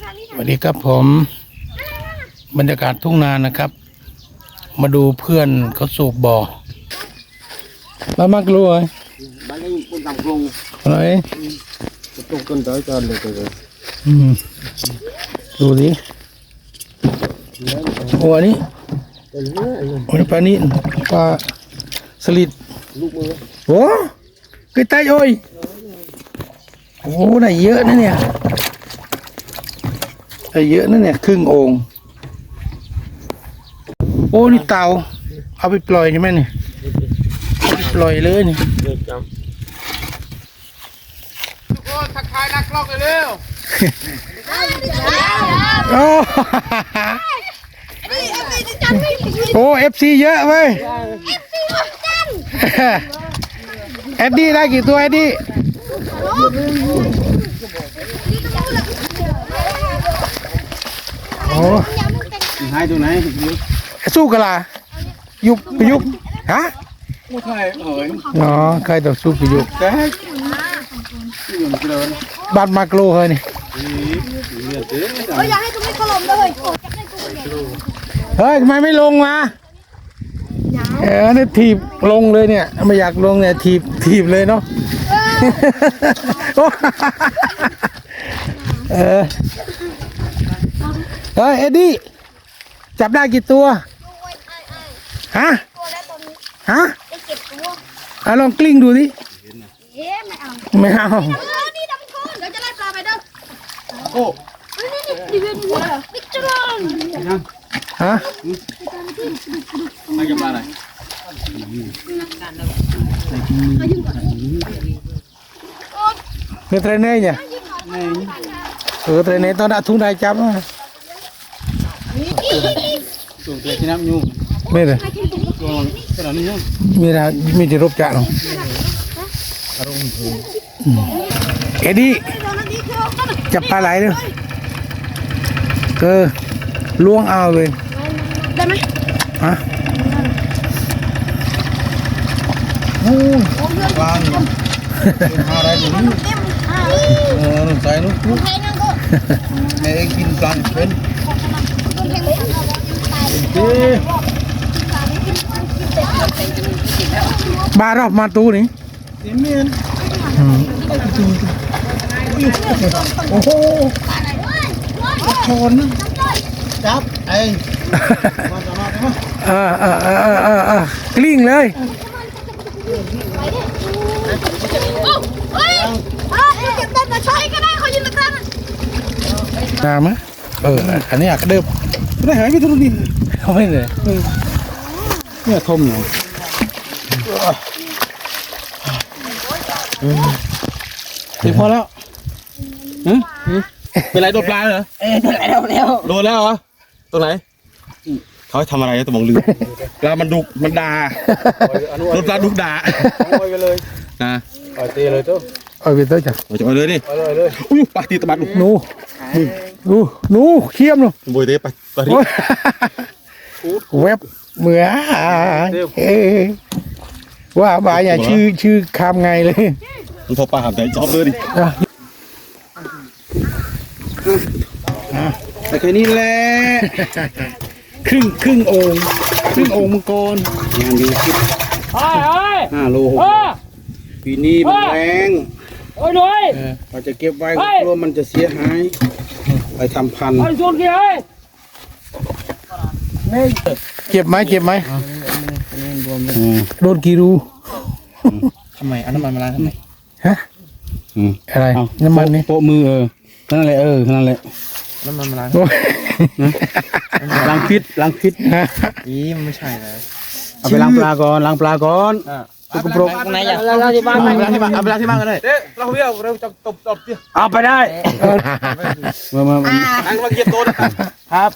สวัสดีครับผมบรรยากาศทุ่งนานะครับ มาดูเพื่อนเขาสูบบ่อมามากรู้เลยบ้านนี้คุณทำกรงอะไรตรงกันได้กันเลยเลยอืมดูดิโอ้อันนี้โอ้ปลานี้ปลาสลิดโอ้กระต่ายโอ้ยโอ้ได้เยอะนะเนี่ย เยอะนะเนี่ย ครึ่งโองค์โอ้นี่เต่าเอาไปปล่อยใช่ไหมเนี่ยเอาไปปล่อยเลยนี่เด็กจโอ้โอ้เอฟซีเยอะเว้ยเอ็ดดี้ได้กี่ตัวเอ็ดดี้โอ้ำ หายตัวไหนยุบสู้กันล่ะยุบไปยุบฮะไม่ใช่เอ๋ยอ๋อใครต้อสู้ไปยุบแก๊กที่มันเจริญบ้านมากโลเฮ้ยนี่เนี่ยเด้ยอย่าให้ตัวนี้ถล่มเลยเฮ้ยทำไมไม่ลงมาเออนี่ถีบลงเลยเนี่ย ไม่อยากลงเนี่ยถีบถีบเลยเนาะเออ เฮ้ยเอ็ดดี้จับได้กี่ตัวโอ้ยไอ้ไอ้ฮะตัวแล้วตอนนี้ฮะได้เก็บตัวอะลองกลิ้งดูดิเอ๊ะไม่เอาไม่เอาเออนี่ดับโคนเดี๋ยวจะไล่ปลาไปเด้อโอ้เฮ้ยนี่นี่ดิเวนดิเวนบิ๊กจรอนฮะให้จะมาไหนเงือเทรนเนอร์เนี่ยเออเทรนเนอร์ตอนนั้นทุ่งได้จับอะ ส่งเกลือที่น้ำยูไม่เลยตัวขนาดนี้ยังมีนะมีจะรบจ่าหรออืมเอ็ดดี้จับปลาไหลเด้อเออล้วงเอาเลย ได้ไหมฮะกลางเนี่ยอะไรอยู่นี่เออใส่นู้นแพงยังก็แม่กินกลาเป็น ต้นแพงไม่เอาตายเอ๊ะบารอบมาตูนี่นี่เมียนอืมโอ้โหชนจับไอ้มาจะมาได้ไหมเออเออเออเออเออเออกลิ้งเลยโอ้เฮ้ยอ่าเก็บได้มาใช้ก็ได้เขายืนตะกร้าน่ะตามไหมเอออันนี้อยากเดิม ได้หายไปทุกทีเขาไม่เลยเนี่ยทมเนี่ยถึงพอแล้วฮะเป็นไรโดนปลาเหรอเออแล้วแล้วโดนแล้วเหรอตรงไหนเขาให้ทำอะไรนะตัวมองลืมปลามันดุกมันด่าโดนปลาดุกด่าปล่อยไปเลยนะปล่อยตีเลยตู้เอาไปเตอร์จ้ะเราจะไปเลยนี่ปล่อยเลยอุ้ยปลาตีตะบัดลูกหนู หนูหนูเขี้ยมหนูบอยเตะไปไปที่โอ้ยเว็บเหมือเอ้ยว่าบายอย่าชื่อชื่อคำไงเลยมันพอปลาหามใจชอบเลยดิอะแต่แค่นี้แหละครึ่งครึ่งโองค์ครึ่งโองค์มังกรงานดีคิดเฮ้ยเฮ้ยห้าโลหกเฮ้ยปีนี้มันแรงเฮ้ยหน่อยเราจะเก็บไว้กลัวมันจะเสียหาย ไปทำพันธุ์เฮ้ยชวนกี่เฮ้ยเจ็บไหมเจ็บไหมอืมโดนกี่รู ทำไมเอาน้ำมันมาล้างทำไมฮะ อืมอะไร เอาน้ำมันนี่โปะมือเออนั่นแหละเออนั่นแหละน้ำมันมาล้างโอ้ยล้างพิษล้างพิษ อีมันไม่ใช่นะเอาไปล้างปลาก่อนล้างปลาก่อน ตุกปรกไหนอะเราที่บ้านเอาไปล้างที่บ้านเอาไปล้างที่บ้านก็ได้เด้เราเรียกเราจะตบตบดิเอาไปได้มามามาล้างมาเกียร์โต๊ะนะครับ